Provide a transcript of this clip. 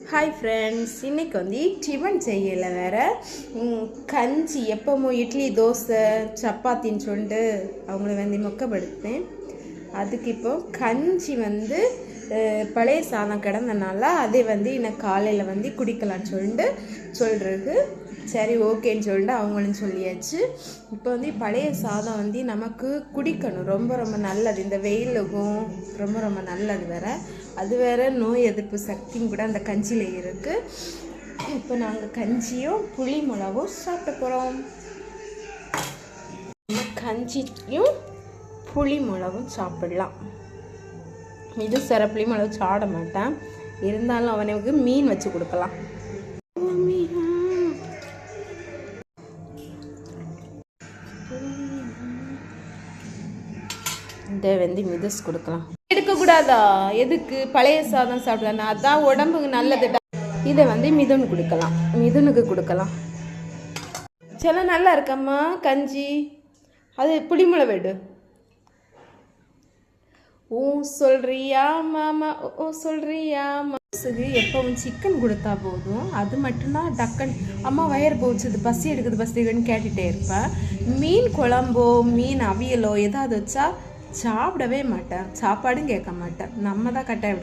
Hi friends இன்றைக்கி வந்து tiffin செய்யலை வேறு. கஞ்சி எப்போமோ இட்லி தோசை சப்பாத்தின்னு சொல்லிட்டு அவங்கள வந்து மொக்கப்படுத்தேன் அதுக்கு இப்போ கஞ்சி வந்து பழைய சாதம் கிடந்தனால அதை வந்து இன்னும் காலையில் வந்து குடிக்கலாம்னு சொல்லிட்டு சொல்கிறது சரி ஓகேன்னு சொல்லிட்டு அவங்களும் சொல்லியாச்சு. இப்போ வந்து பழைய சாதம் வந்து நமக்கு குடிக்கணும். ரொம்ப ரொம்ப நல்லது. இந்த வெயிலுக்கும் ரொம்ப ரொம்ப நல்லது வேற. அது வேற நோய் எதிர்ப்பு சக்தியும் கூட அந்த கஞ்சியில் இருக்குது இப்போ நாங்கள் கஞ்சியும் புளி மிளகும் சாப்பிட போகிறோம் கஞ்சியும் புளி மிளகும் சாப்பிடலாம். இது சிற புளி மிளகு சாப்பிட மாட்டேன். இருந்தாலும் அவனுக்கு மீன் வச்சு கொடுக்கலாம். இதை வந்து மிதஸ் கொடுக்கலாம். எடுக்கக்கூடாதா? எதுக்கு? பழைய சாதம் சாப்பிடலாம் அதான் உடம்புக்கு நல்லது. இதை வந்து மிதுன் கொடுக்கலாம். மிதுனுக்கு கொடுக்கலாம். சில நல்லா இருக்கம்மா கஞ்சி. அது புளிமுளை வெடு ஓ சொல்றியா மாமா? ஓ, சொல்றியா மனசுக்கு எப்பவும் சிக்கன் கொடுத்தா போதும். அது மட்டும்தான் டக்கன் அம்மா வயர் போச்சுது பசி எடுக்குது பசி எடுக்குன்னு கேட்டுட்டே இருப்பேன் மீன் குழம்போ மீன் அவியலோ ஏதாவது வச்சா சாப்பிடவே மாட்டேன். சாப்பாடும் கேட்க மாட்டேன். நம்ம தான் கட்டாயம்